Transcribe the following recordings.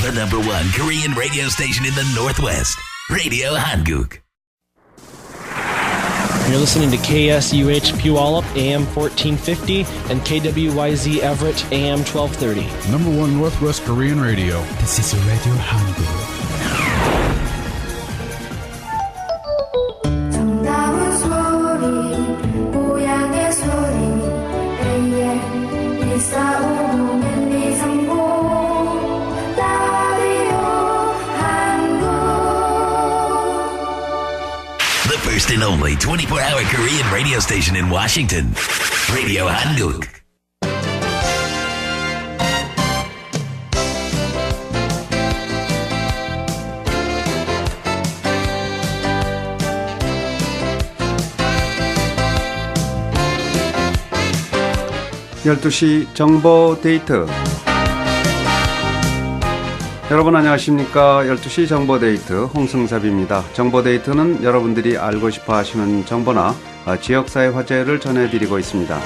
The number one Korean radio station in the Northwest. Radio Hanguk. You're listening to KSUH Puyallup, AM 1450, and KWYZ Everett, AM 1230. Number one Northwest Korean radio. This is Radio Hangul. only 24 hour Korean radio station in Washington. Radio Hanguk. 열두 시 정보 데이트 여러분 안녕하십니까? 12시 정보 데이트 홍승섭입니다. 정보 데이트는 여러분들이 알고 싶어 하시는 정보나 어, 지역사회 화제를 전해드리고 있습니다.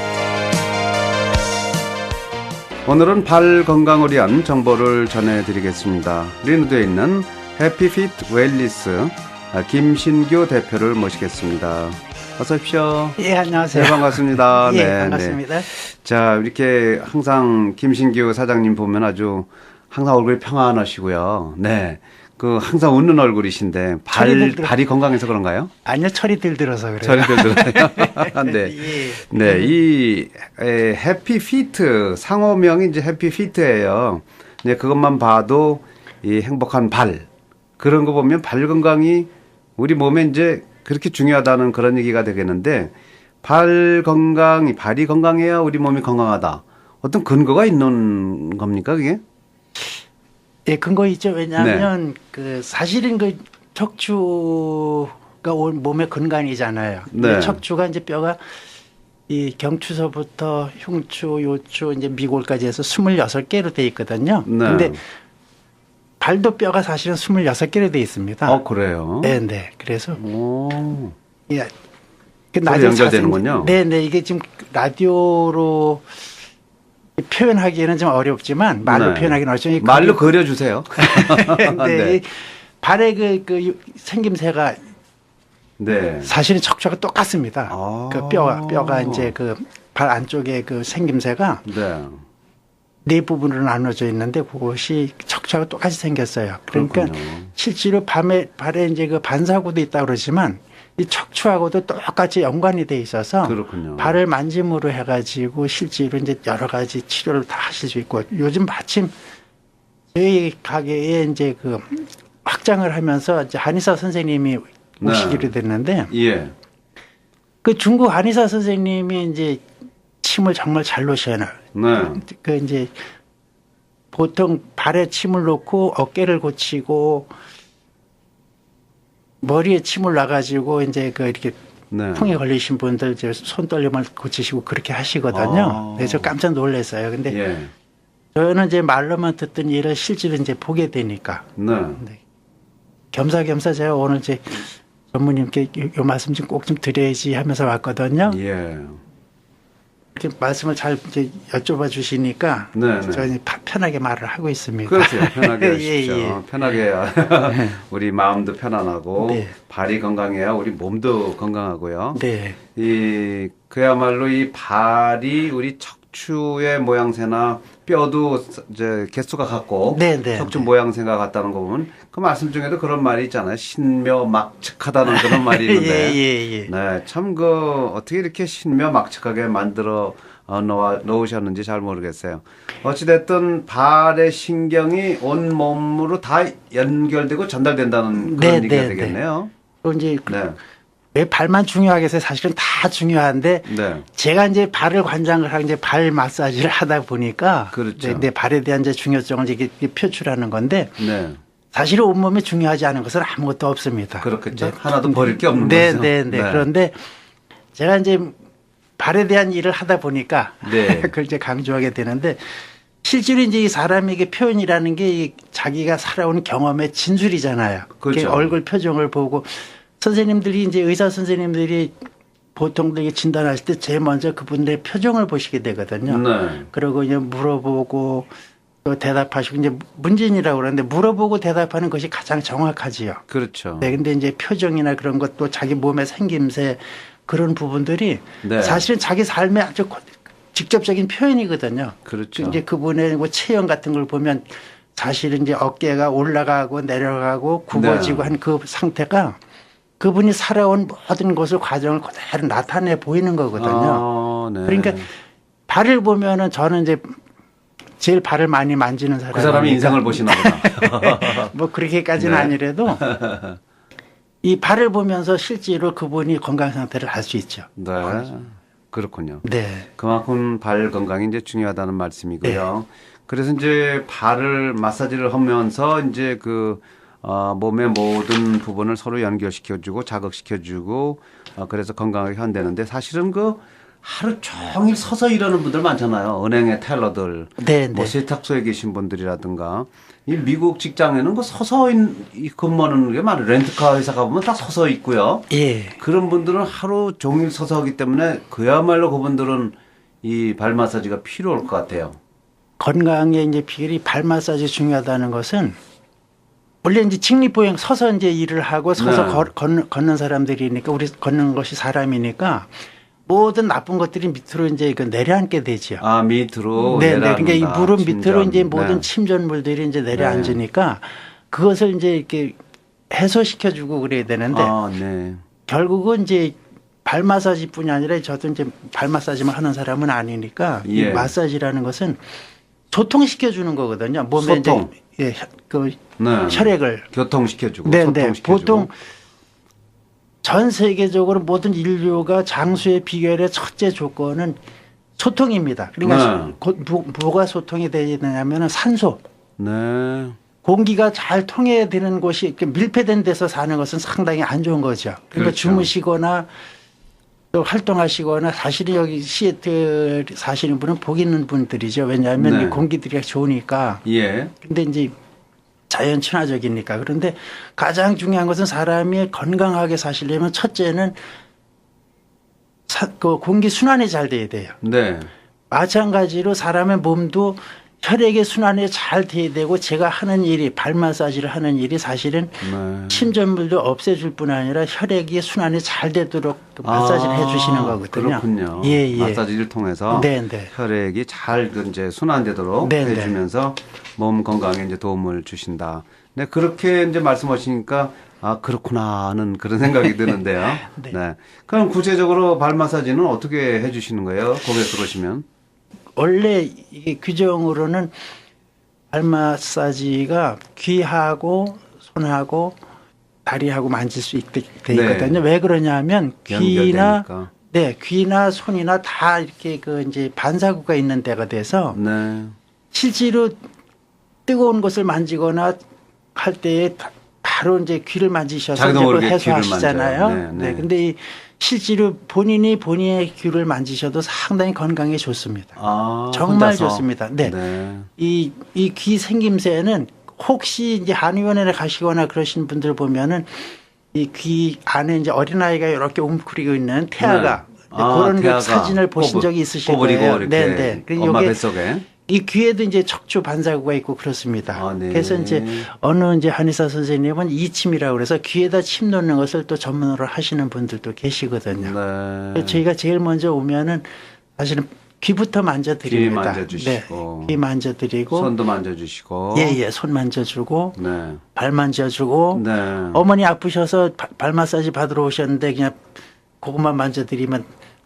오늘은 발 건강을 위한 정보를 전해드리겠습니다. 리누드에 있는 해피핏 웰리스 어, 김신규 대표를 모시겠습니다. 어서 오십시오. 예, 안녕하세요. 네, 반갑습니다. 예, 네, 반갑습니다. 자, 이렇게 항상 김신규 사장님 보면 아주 항상 얼굴이 평안하시고요. 네. 그 항상 웃는 얼굴이신데 발 철이 발이 건강해서 그런가요? 아니요, 철이 들들어서 그래요. 저리들 들어요. 네. 예. 네, 이 에, 해피 피트 상호명이 이제 해피 피트예요. 네, 그것만 봐도 이 행복한 발 그런 거 보면 발 건강이 우리 몸에 이제 그렇게 중요하다는 그런 얘기가 되겠는데 발 건강이 발이 건강해야 우리 몸이 건강하다. 어떤 근거가 있는 겁니까 그게? 예, 근거 있죠. 왜냐하면 네. 그 사실은 그 척추가 온 몸의 근간이잖아요. 네. 척추가 이제 뼈가 이 경추서부터 흉추, 요추, 이제 미골까지 해서 26개로 돼 있거든요. 네. 근데 발도 뼈가 사실은 26개로 돼 있습니다. 어 그래요. 네, 네. 그래서 오. 예. 그 나중에 연결되는군요. 네, 네. 이게 지금 라디오로 표현하기에는 좀 어렵지만 말로 네. 표현하기는 어렵죠. 이 말로 그려주세요. 네. 이 발의 그, 그 유- 생김새가 네. 사실은 척추가 똑같습니다. 아. 그 뼈가 뼈가 이제 그 발 안쪽에 그 생김새가 네. 네 부분으로 나눠져 있는데 그것이 척추하고 똑같이 생겼어요. 그러니까 그렇군요. 실제로 밤에 발에 이제 그 반사구도 있다 그러지만 이 척추하고도 똑같이 연관이 돼 있어서 그렇군요. 발을 만짐으로 해가지고 실제로 이제 여러 가지 치료를 다 하실 수 있고 요즘 마침 저희 가게에 이제 그 확장을 하면서 이제 한의사 선생님이 네. 오시기로 됐는데 예. 그 중국 한의사 선생님이 이제 침을 정말 잘 놓으셔요. 네. 그 이제 보통 발에 침을 놓고 어깨를 고치고 머리에 침을 놔가지고 이제 그 이렇게 네. 풍에 걸리신 분들 이제 손 떨림을 고치시고 그렇게 하시거든요. 아. 그래서 깜짝 놀랐어요. 근데 예. 저는 이제 말로만 듣던 일을 실제로 이제 보게 되니까 네. 네. 겸사겸사 제가 오늘 이제 전무님께 요, 요 말씀 좀 꼭좀 드려야지 하면서 왔거든요. 예. 이렇게 말씀을 잘 이제 여쭤봐 주시니까 네, 네. 저는 파- 편하게 말을 하고 있습니다. 그렇죠. 편하게 예, 하십시오. 예. 편하게 해야 우리 마음도 편안하고 네. 발이 건강해야 우리 몸도 건강하고요. 네. 이 그야말로 이 발이 우리 척추의 모양새나 뼈도 이제 개수가 같고 네, 네, 척추 네. 모양새가 같다는 거 보면 그 말씀 중에도 그런 말이 있잖아요. 신묘막측하다는 그런 말이 있는데 예, 예, 예. 네, 참 그 어떻게 이렇게 신묘막측하게 만들어 어, 놓아, 놓으셨는지 잘 모르겠어요. 어찌됐든 발의 신경이 온 몸으로 다 연결되고 전달된다는 그런 네, 얘기가 네, 되겠네요. 또 이제 네, 왜 발만 중요하겠어요? 사실은 다 중요한데 네, 제가 이제 발을 관장을 하고 이제 발 마사지를 하다 보니까 그렇죠. 내, 내 발에 대한 이제 중요성을 이렇게 표출하는 건데 네. 사실은 온몸에 중요하지 않은 것은 아무것도 없습니다. 그렇겠죠. 네. 하나도 버릴 게 없는 네, 거죠. 네, 네, 그런데 제가 이제 발에 대한 일을 하다 보니까 네. 그걸 이제 강조하게 되는데 실제로 이제 이 사람에게 표현이라는 게이 자기가 살아온 경험의 진술이잖아요. 그렇죠. 얼굴 표정을 보고 선생님들이 이제 의사 선생님들이 보통 되게 진단하실 때 제일 먼저 그분들의 표정을 보시게 되거든요. 네. 그리고 이제 물어보고 또 대답하시고 이제 문진이라고 그러는데 물어보고 대답하는 것이 가장 정확하지요. 그렇죠. 네, 근데 이제 표정이나 그런 것도 자기 몸의 생김새 그런 부분들이 네. 사실은 자기 삶의 아주 고- 직접적인 표현이거든요. 그렇죠. 이제 그분의 뭐 체형 같은 걸 보면 사실은 이제 어깨가 올라가고 내려가고 굽어지고 네. 한그 상태가 그분이 살아온 모든 것을 과정을 그대로 나타내 보이는 거거든요. 아, 네. 그러니까 발을 보면은 저는 이제 제일 발을 많이 만지는 사람. 그 사람이 인상을 보시나 보다. 뭐 그렇게까지는 네. 아니래도 이 발을 보면서 실제로 그분이 건강 상태를 알 수 있죠. 네. 그렇군요. 네. 그만큼 발 건강이 이제 중요하다는 말씀이고요. 네. 그래서 이제 발을 마사지를 하면서 이제 그 어, 몸의 모든 부분을 서로 연결시켜주고 자극시켜주고 어, 그래서 건강하게 한다는데 사실은 그 하루 종일 서서 일하는 분들 많잖아요. 은행의 텔러들, 네, 뭐 네. 세탁소에 계신 분들이라든가 이 미국 직장에는 그 서서 근무하는 게 많아요. 렌트카 회사 가보면 다 서서 있고요. 예. 그런 분들은 하루 종일 서서 하기 때문에 그야말로 그분들은 이 발 마사지가 필요할 것 같아요. 건강에 이제 비결이 발 마사지 중요하다는 것은 원래 이제 직립보행 서서 이제 일을 하고 서서 네. 걸, 걷는, 걷는 사람들이니까 우리 걷는 것이 사람이니까 모든 나쁜 것들이 밑으로 이제 그 내려앉게 되죠. 아 밑으로 네, 네. 그러니까 이 무릎 밑으로. 이제 모든 네. 침전물들이 이제 내려앉으니까 그것을 이제 이렇게 해소시켜주고 그래야 되는데 아, 네. 결국은 이제 발 마사지뿐이 아니라 저도 이제 발 마사지만 하는 사람은 아니니까 이 예. 마사지라는 것은 소통시켜 주는 거거든요. 몸에 소통. 이제 예, 그 네. 혈액을 교통시켜주고 네, 네. 소통시켜주고. 보통 전 세계적으로 모든 인류가 장수의 비결의 첫째 조건은 소통입니다. 그러니까 네. 곧 뭐, 뭐가 소통이 되냐면은 산소. 네. 공기가 잘 통해야 되는 곳이 이렇게 밀폐된 데서 사는 것은 상당히 안 좋은 거죠. 그러니까 그렇죠. 주무시거나 또 활동하시거나 사실은 여기 시애틀 사시는 분은 복 있는 분들이죠. 왜냐하면 네. 이 공기들이 좋으니까. 예. 근데 이제 자연 친화적이니까. 그런데 가장 중요한 것은 사람이 건강하게 사시려면 첫째는 사- 그 공기 순환이 잘 돼야 돼요. 네. 마찬가지로 사람의 몸도 혈액의 순환이 잘 돼야 되고 제가 하는 일이 발 마사지를 하는 일이 사실은 네. 침전물도 없애줄 뿐 아니라 혈액이 순환이 잘 되도록 그 마사지를 아, 해주시는 거거든요. 그렇군요. 예, 예. 마사지를 통해서 네, 네. 혈액이 잘그 이제 순환되도록 네, 네. 해주면서 몸 건강에 이제 도움을 주신다. 네, 그렇게 이제 말씀하시니까 아 그렇구나 하는 그런 생각이 드는데요. 네. 네. 그럼 구체적으로 발 마사지는 어떻게 해주시는 거예요? 고객 들어오시면? 원래 이게 규정으로는 발 마사지가 귀하고 손하고 다리하고 만질 수 있게 돼 네. 있거든요. 왜 그러냐면 귀나 연결되니까. 네 귀나 손이나 다 이렇게 그 이제 반사구가 있는 데가 돼서 네. 실제로 뜨거운 것을 만지거나 할 때에 다- 바로 이제 귀를 만지셔서 이제 그걸 해소하시잖아요. 만져요. 네, 네. 근데 이 실제로 본인이 본인의 귀를 만지셔도 상당히 건강에 좋습니다. 아, 정말 혼자서? 좋습니다. 네. 네. 이 이 귀 생김새는 혹시 이제 한의원에 가시거나 그러신 분들 보면은 이 귀 안에 이제 어린아이가 이렇게 웅크리고 있는 태아가 네. 아, 그런 그 태아가 사진을 보신 꼬부- 적이 있으실 꼬부리고 거예요. 네, 네. 그리고 엄마 뱃속에. 이 귀에도 이제 척추 반사구가 있고 그렇습니다. 아, 네. 그래서 이제 어느 이제 한의사 선생님은 이침이라고 그래서 귀에다 침 놓는 것을 또 전문으로 하시는 분들도 계시거든요. 네. 그래서 저희가 제일 먼저 오면은 사실은 귀부터 만져드립니다. 귀 만져주시고. 네, 귀 만져드리고 손도 만져주시고. 예예 손 만져주고 네. 발 만져주고 네. 어머니 아프셔서 바- 발 마사지 받으러 오셨는데 그냥 그것만 만져드리면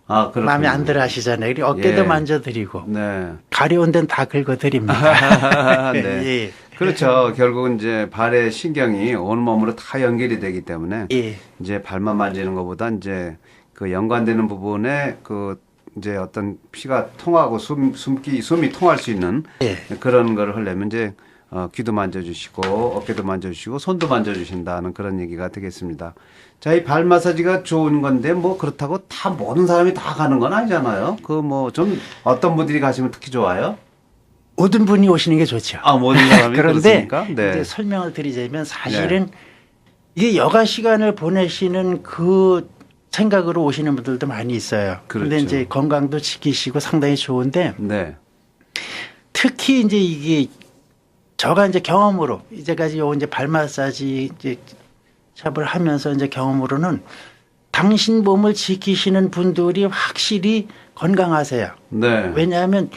아, 그렇군요. 마음에 안 들어 하시잖아요. 그리고 어깨도 예. 만져드리고 네. 가려운 데는 다 긁어드립니다. 네. 예. 그렇죠. 결국은 이제 발의 신경이 온 몸으로 다 연결이 되기 때문에 예. 이제 발만 만지는 것보다 이제 그 연관되는 부분에 그 이제 어떤 피가 통하고 숨 숨기 숨이 통할 수 있는 예. 그런 거를 하려면 이제 어, 귀도 만져주시고 어깨도 만져주시고 손도 만져주신다는 그런 얘기가 되겠습니다. 자, 이 발 마사지가 좋은 건데 뭐 그렇다고 다 모든 사람이 다 가는 건 아니잖아요. 그 뭐 좀 어떤 분들이 가시면 특히 좋아요? 모든 분이 오시는 게 좋죠. 아, 모든 사람이 그런데? 네. 이제 설명을 드리자면 사실은 이게 여가 시간을 보내시는 그 생각으로 오시는 분들도 많이 있어요. 그런데 그렇죠. 이제 건강도 지키시고 상당히 좋은데 네. 특히 이제 이게 저가 이제 경험으로 이제까지 요 이제 발 마사지 이제 샵을 하면서 이제 경험으로는 당신 몸을 지키시는 분들이 확실히 건강하세요. 네. 왜냐하면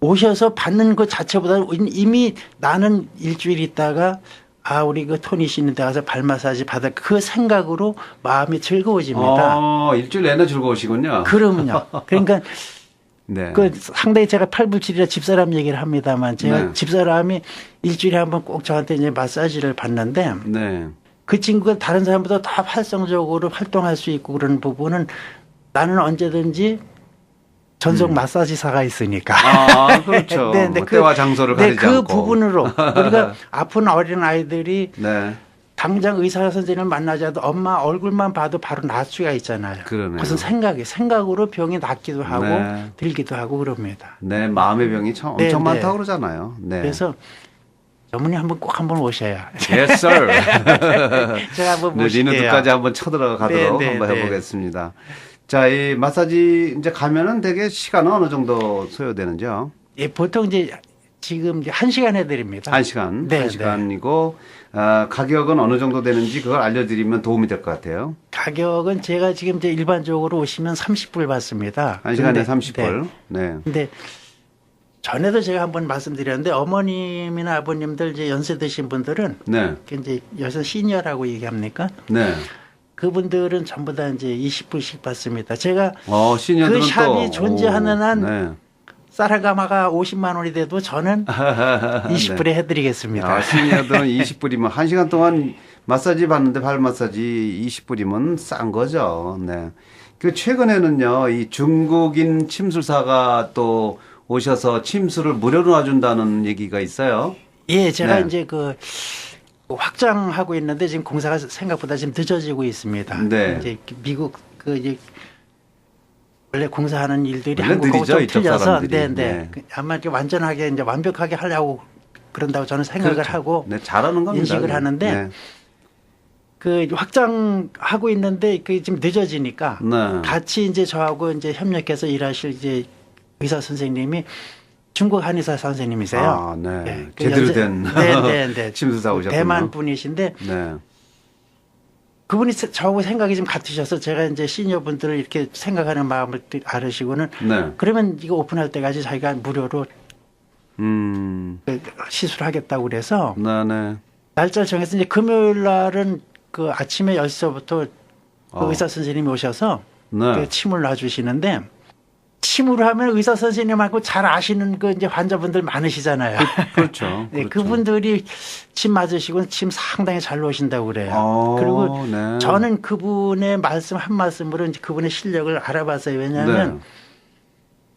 오셔서 받는 것 자체보다 이미 나는 일주일 있다가 아 우리 그 토니 씨 있는 데 가서 발 마사지 받을 그 생각으로 마음이 즐거워집니다. 어, 일주일 내내 즐거우시군요. 그럼요. 그러니까 네. 그 상당히 제가 팔불출이라 집사람 얘기를 합니다만 제가 네. 집사람이 일주일에 한 번 꼭 저한테 이제 마사지를 받는데 네. 그 친구가 다른 사람보다 더 활성적으로 활동할 수 있고 그런 부분은 나는 언제든지 전속 마사지사가 있으니까. 음. 아, 그렇죠. 뭐 때와 장소를 네, 가리지 그 않고. 부분으로 우리가 아픈 어린 아이들이 네. 당장 의사 선생님을 만나지 않아도 엄마 얼굴만 봐도 바로 나을 수가 있잖아요. 그러네요. 무슨 생각이 생각으로 병이 낫기도 하고 네. 들기도 하고 그럽니다. 네, 마음의 병이 참 네, 엄청 네. 많다고 그러잖아요. 네. 그래서 어머니 한번 꼭 한번 오셔야. Yes, sir. 제가 한번 네, 모실게요. 리누드까지 한번 쳐들어가도록 네, 네, 한번 네. 해보겠습니다. 자, 이 마사지 이제 가면은 되게 시간은 어느 정도 소요되는지요? 예, 보통 이제 지금 이제 한 시간 해드립니다. 한 시간, 네, 한 네. 시간이고 아, 가격은 어느 정도 되는지 그걸 알려드리면 도움이 될 것 같아요. 가격은 제가 지금 이제 일반적으로 오시면 30불 받습니다. 한 시간에 근데- 30불. 네. 네. 근데 전에도 제가 한번 말씀드렸는데 어머님이나 아버님들 이제 연세 드신 분들은 네. 그 이제 여기서 시니어라고 얘기합니까? 네. 그분들은 전부 다 이제 20불씩 받습니다. 제가 어, 그 샵이 또 존재하는 오, 한 네. 쌀아가마가 50만 원이 돼도 저는 20불에 해드리겠습니다. 아, 시니어들은 20불이면 한시간 동안 마사지 받는데 발 마사지 20불이면 싼 거죠. 네. 그 최근에는요, 이 중국인 침술사가 또 오셔서 침술을 무료로 놔준다는 얘기가 있어요. 예, 제가 네. 이제 그 확장하고 있는데 지금 공사가 생각보다 지금 늦어지고 있습니다. 네. 이제 미국 그 이제 원래 공사하는 일들이 한국하고 좀 틀려서 사람들이. 네, 네. 네. 그 아마 이렇게 완전하게 이제 완벽하게 하려고 그런다고 저는 생각을 그렇죠. 하고 네, 잘하는 겁니다. 인식을 네. 하는데 네. 그 확장하고 있는데 그 지금 늦어지니까 네. 같이 이제 저하고 이제 협력해서 일하실 이제 의사 선생님이 중국 한의사 선생님이세요. 아, 네. 예, 그 제대로 된 네, 네, 네. 침술사 오셨군요. 대만 분이신데 네. 그분이 세- 저하고 생각이 좀 같으셔서 제가 이제 시니어 분들을 이렇게 생각하는 마음을 또 알으시고는 네. 그러면 이거 오픈할 때까지 자기가 무료로 음. 그 시술하겠다고 그래서 네, 네. 날짜를 정해서 이제 금요일 날은 그 아침에 10시부터 그 어. 의사 선생님이 오셔서 네. 그 침을 놔주시는데 침으로 하면 의사 선생님하고 잘 아시는 그 이제 환자분들 많으시잖아요. 그 렇죠. 네, 그렇죠. 그분들이 침 맞으시고 침 상당히 잘 놓으신다고 그래요. 어, 그리고 네. 저는 그분의 말씀 한 말씀으로 이제 그분의 실력을 알아봤어요. 왜냐하면 네.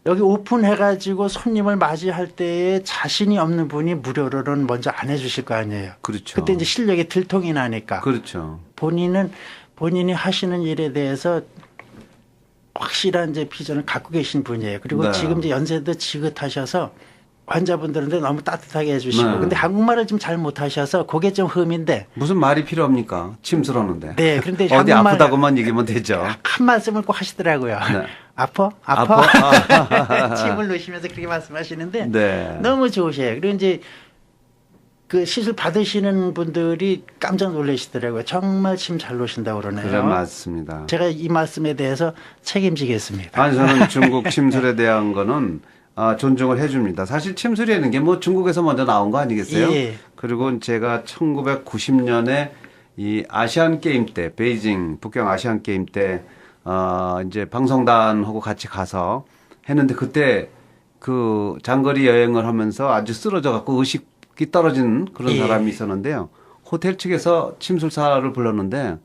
여기 오픈해가지고 손님을 맞이할 때에 자신이 없는 분이 무료로는 먼저 안 해주실 거 아니에요. 그렇죠. 그때 이제 실력이 들통이 나니까 그렇죠. 본인은 본인이 하시는 일에 대해서 확실한 이제 비전을 갖고 계신 분이에요. 그리고 네. 지금 이제 연세도 지긋하셔서 환자분들한테 너무 따뜻하게 해주시고 네. 근데 한국말을 좀 잘 못하셔서 그게 좀 흠인데 무슨 말이 필요합니까? 침술하는데. 네, 그런데 어디 아프다고만 얘기하면 되죠. 한 말씀을 꼭 하시더라고요. 네. 아파? 아파? 침을 놓으시면서 그렇게 말씀하시는데 네. 너무 좋으셔요. 그리고 이제 그 시술 받으시는 분들이 깜짝 놀라시더라고요. 정말 침 잘 놓으신다고 그러네요. 그래 맞습니다. 제가 이 말씀에 대해서 책임지겠습니다. 아니 저는 중국 침술에 대한 거는 아, 존중을 해줍니다. 사실 침술이라는 게 뭐 중국에서 먼저 나온 거 아니겠어요? 예. 그리고 제가 1990년에 이 아시안 게임 때 베이징 북경 아시안 게임 때 어, 이제 방송단하고 같이 가서 했는데 그때 그 장거리 여행을 하면서 아주 쓰러져 갖고 의식이 떨어진 그런 예. 사람이 있었는데요. 호텔 측에서 침술사를 불렀는데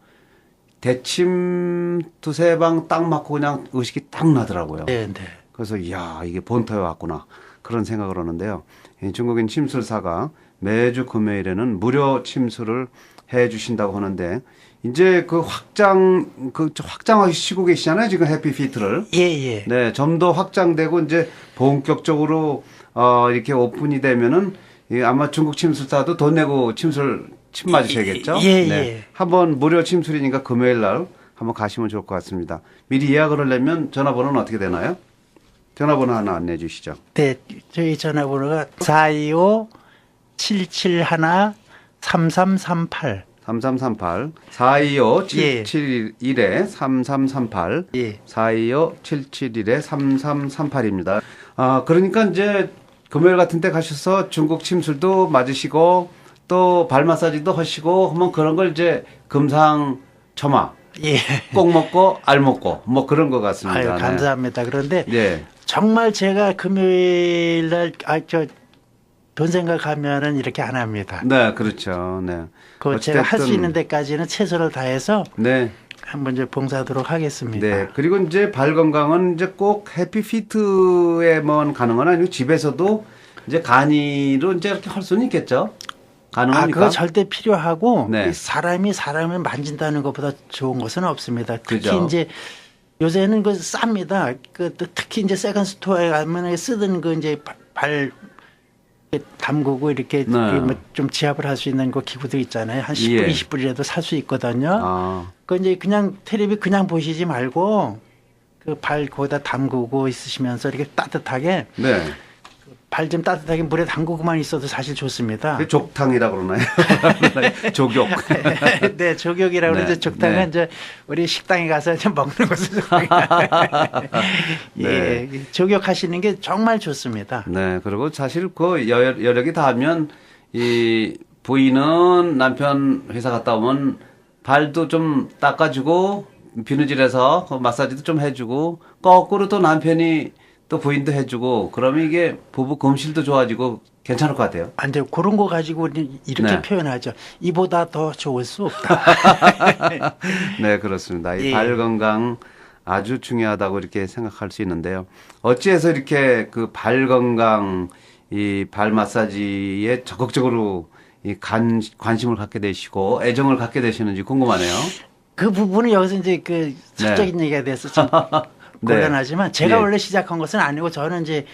대침 두세 방 딱 맞고 그냥 의식이 딱 나더라고요. 네, 네. 그래서 이야 이게 본토에 왔구나 그런 생각을 하는데요. 이 중국인 침술사가 매주 금요일에는 무료 침술을 해 주신다고 하는데 이제 그 확장 그 확장하시고 계시잖아요 지금 해피피트를. 예, 예. 네, 좀 더 확장되고 이제 본격적으로 어 이렇게 오픈이 되면은 이 아마 중국 침술사도 돈 내고 침술 침 맞으셔야겠죠? 예, 예. 네. 한번 무료 침술이니까 금요일 날 한번 가시면 좋을 것 같습니다. 미리 예약을 하려면 전화번호는 어떻게 되나요? 전화번호 하나 안내해 주시죠. 네, 저희 전화번호가 425 771 3338. 3338 425 예. 771에 3338 예. 425 771에 3338입니다. 아, 그러니까 이제 금요일 같은 때 가셔서 중국 침술도 맞으시고 또 발 마사지도 하시고 하면 그런 걸 이제 금상 첨화 예. 꼭 먹고 알 먹고 뭐 그런 것 같습니다. 아유, 네. 감사합니다. 그런데 네. 정말 제가 금요일 날, 아, 저, 돈 생각하면은 이렇게 안 합니다. 네, 그렇죠. 네. 그 제가 할 수 있는 데까지는 최선을 다해서 네. 한번 이제 봉사하도록 하겠습니다. 네. 그리고 이제 발 건강은 이제 꼭 해피피트에만 건 아니고 집에서도 이제 간이로 이제 이렇게 할 수는 있겠죠. 아, 가능합니까? 그거 절대 필요하고 네. 이 사람이 사람을 만진다는 것보다 좋은 것은 없습니다. 특히 그죠. 이제 요새는 그 쌉니다. 그또 특히 이제 세컨 스토어에 가면 쓰던 그 이제 발- 담그고 이렇게 네. 뭐좀 지압을 할 수 있는 그 기구들 있잖아요. 한 10불, 예. 20불이라도 살 수 있거든요. 아, 그 이제 그냥 텔레비 그냥 보시지 말고 그 발 거기다 담그고 있으시면서 이렇게 따뜻하게 네. 발 좀 따뜻하게 물에 담그고만 있어도 사실 좋습니다. 그게 족탕이라 그러나요? 조격. 네, 조격이라고 네, 그러죠. 족탕은 네. 이제 우리 식당에 가서 좀 먹는 것을 예, 네. 조격하시는 게 정말 좋습니다. 네. 그리고 사실 그 여, 여력이 닿으면 이 부인은 남편 회사 갔다 오면 발도 좀 닦아주고 비누질해서 그 마사지도 좀 해주고 거꾸로 또 남편이 또 부인도 해주고 그러면 이게 부부 금실도 좋아지고 괜찮을 것 같아요. 안 돼, 그런 거 가지고 이렇게 네. 표현하죠. 이보다 더 좋을 수 없다. 네, 그렇습니다. 이 예. 발 건강 아주 중요하다고 이렇게 생각할 수 있는데요. 어찌해서 이렇게 그 발 건강, 이 발 마사지에 적극적으로 이 관, 관심을 갖게 되시고 애정을 갖게 되시는지 궁금하네요. 그 부분은 여기서 이제 그 사적인 얘기가 돼서 좀 네. 곤란하지만 제가 예. 원래 시작한 것은 아니고 저는 이제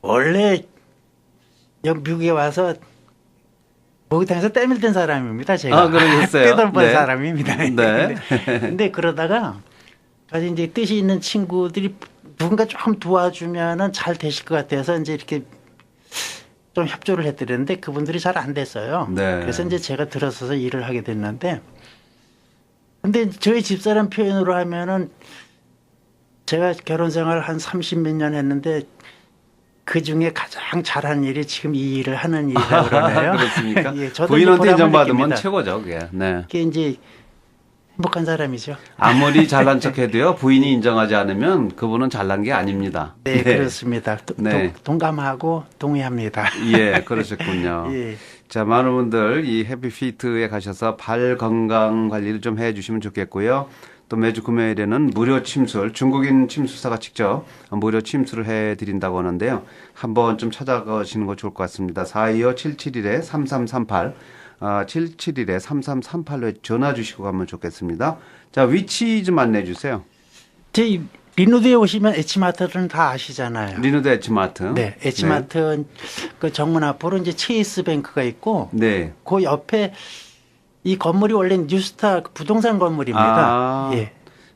원래 미국에 와서 목욕탕에서 땜을 댄 사람입니다. 제가 아, 그러셨어요? 떼돈 번 네. 사람입니다. 네. 근데, 근데 그러다가 가서 이제 뜻이 있는 친구들이 누군가 좀 도와주면은 잘 되실 것 같아서 이제 이렇게 좀 협조를 해드렸는데 그분들이 잘 안 됐어요. 네. 그래서 이제 제가 들어서서 일을 하게 됐는데 근데 저희 집사람 표현으로 하면은 제가 결혼 생활 한 30몇 년 했는데 그 중에 가장 잘하는 일이 지금 이 일을 하는 일이라고 그러네요. 그렇습니까? 예, 부인한테 인정받으면. 최고죠, 그게. 네. 그게 이제 행복한 사람이죠. 아무리 잘난 척 해도요, 부인이 인정하지 않으면 그분은 잘난 게 아닙니다. 네, 그렇습니다. 도- 네. 동- 동감하고 동의합니다. 예, 그러셨군요. 예. 자, 많은 분들 이 해피피트에 가셔서 발 건강 관리를 좀 해주시면 좋겠고요. 또 매주 금요일에는 무료 침술, 중국인 침술사가 직접 무료 침술을 해드린다고 하는데요. 한번 좀 찾아가시는 거 좋을 것 같습니다. 425-771에 3338, 아, 771에 3338로 전화 주시고 가면 좋겠습니다. 자, 위치 좀 안내해 주세요. 제 리노드에 오시면 에치마트는 다 아시잖아요. 리누드 에치마트. 네, 에치마트 그 정문 앞으로 이제 체이스 뱅크가 있고 네. 그 옆에 이 건물이 원래 뉴스타 부동산 건물입니다. 아. 예.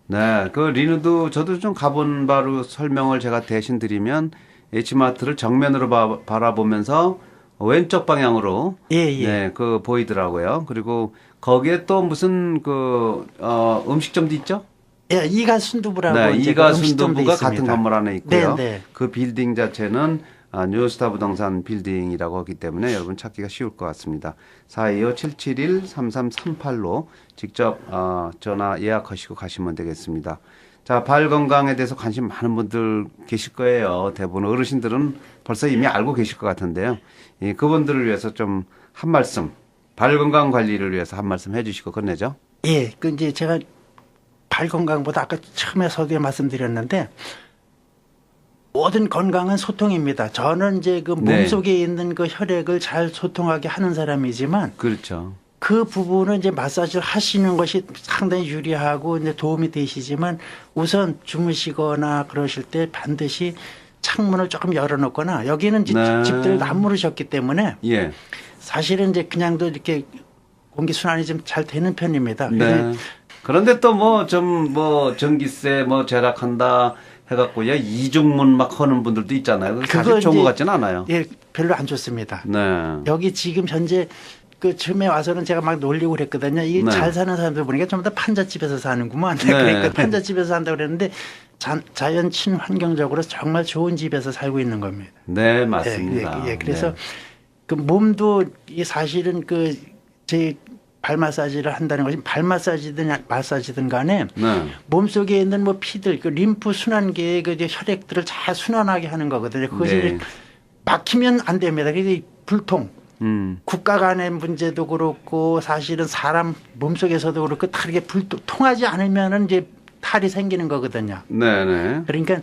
네, 그 리누드 저도 좀 가본 바로 설명을 제가 대신 드리면 H마트를 정면으로 바, 바라보면서 왼쪽 방향으로 예, 예. 네, 그 보이더라고요. 그리고 거기에 또 무슨 그 어, 음식점도 있죠? 예, 이가 순두부라고 네, 이가 그 음식점도 순두부가. 같은 건물 안에 있고요. 네, 네. 그 빌딩 자체는 아, 뉴스타 부동산 빌딩이라고 하기 때문에 여러분 찾기가 쉬울 것 같습니다. 425-771-3338로 직접 어, 전화 예약하시고 가시면 되겠습니다. 자, 발 건강에 대해서 관심 많은 분들 계실 거예요. 대부분 어르신들은 벌써 이미 알고 계실 것 같은데요. 예, 그분들을 위해서 좀 한 말씀, 발 건강 관리를 위해서 한 말씀 해주시고 끝내죠. 예, 그 이제 제가 발 건강보다 아까 처음에 서두에 말씀드렸는데 모든 건강은 소통입니다. 저는 이제 그 네. 몸속에 있는 그 혈액을 잘 소통하게 하는 사람이지만 그렇죠. 그 부분은 이제 마사지를 하시는 것이 상당히 유리하고 이제 도움이 되시지만 우선 주무시거나 그러실 때 반드시 창문을 조금 열어놓거나 여기는 네. 집들 나무르셨기 때문에 예. 사실은 이제 그냥도 이렇게 공기 순환이 좀 잘 되는 편입니다. 네. 그런데 또 뭐 좀뭐 전기세 뭐 절약한다 해갖고 야 이중문 막 하는 분들도 있잖아요. 사실 좋은 것 같지는 않아요. 예, 별로 안 좋습니다. 네. 여기 지금 현재 그 처음에 와서는 제가 막 놀리고 그랬거든요. 이게 네. 잘 사는 사람들 보니까 전부 다 판잣집에서 사는구만. 네. 그러니까 판잣집에서 산다고 그랬는데 자, 자연 친환경적으로 정말 좋은 집에서 살고 있는 겁니다. 네 예, 맞습니다. 예, 예. 그래서 네. 그 몸도 이게 사실은 그제 발 마사지를 한다는 것이 발 마사지든 약 마사지든 간에 네. 몸속에 있는 뭐 피들 그 림프 순환계의 그 혈액들을 잘 순환하게 하는 거거든요. 그것이 네. 막히면 안 됩니다. 그게 불통. 음. 국가 간의 문제도 그렇고 사실은 사람 몸속에서도 그렇고 다 이렇게 불 통하지 않으면은 이제 탈이 생기는 거거든요. 네 네. 그러니까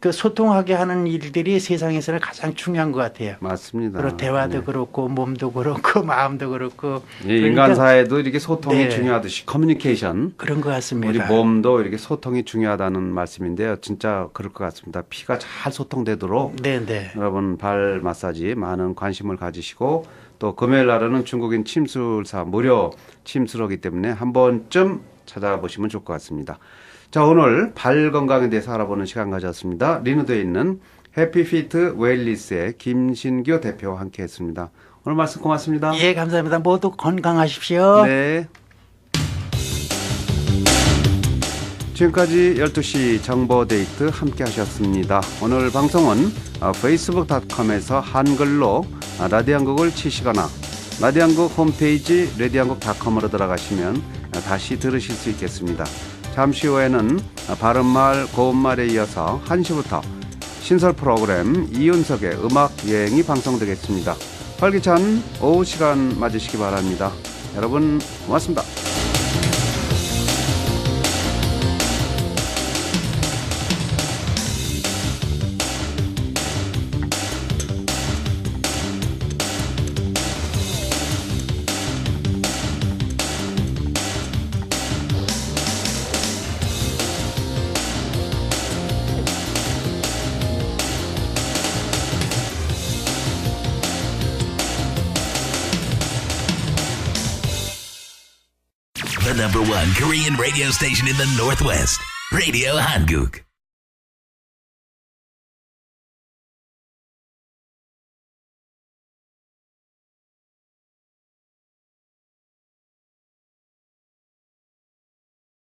그 소통하게 하는 일들이 세상에서는 가장 중요한 것 같아요. 맞습니다. 그리고 대화도 네. 그렇고 몸도 그렇고 마음도 그렇고 이 그러니까 인간 사회도 이렇게 소통이 네. 중요하듯이 커뮤니케이션 그런 것 같습니다. 우리 몸도 이렇게 소통이 중요하다는 말씀인데요. 진짜 그럴 것 같습니다. 피가 잘 소통되도록 네네. 여러분 발 마사지 많은 관심을 가지시고 또 금요일 날에는 중국인 침술사 무료 침술하기 때문에 한 번쯤 찾아보시면 좋을 것 같습니다. 자 오늘 발 건강에 대해서 알아보는 시간 가졌습니다. 리누드에 있는 해피피트 웰리스의 김신교 대표와 함께 했습니다. 오늘 말씀 고맙습니다. 예, 감사합니다. 모두 건강하십시오. 네. 지금까지 12시 정보데이트 함께 하셨습니다. 오늘 방송은 어, facebook.com에서 한글로 아, 라디오 한국을 치시거나 라디오 한국 홈페이지 라디오한국닷컴으로 들어가시면 어, 다시 들으실 수 있겠습니다. 잠시 후에는 어, 바른말 고운말에 이어서 1시부터 신설 프로그램 이윤석의 음악 여행이 방송되겠습니다. 활기찬 오후 시간 맞으시기 바랍니다. 여러분 고맙습니다. Radio station in the Northwest. Radio Hanguk.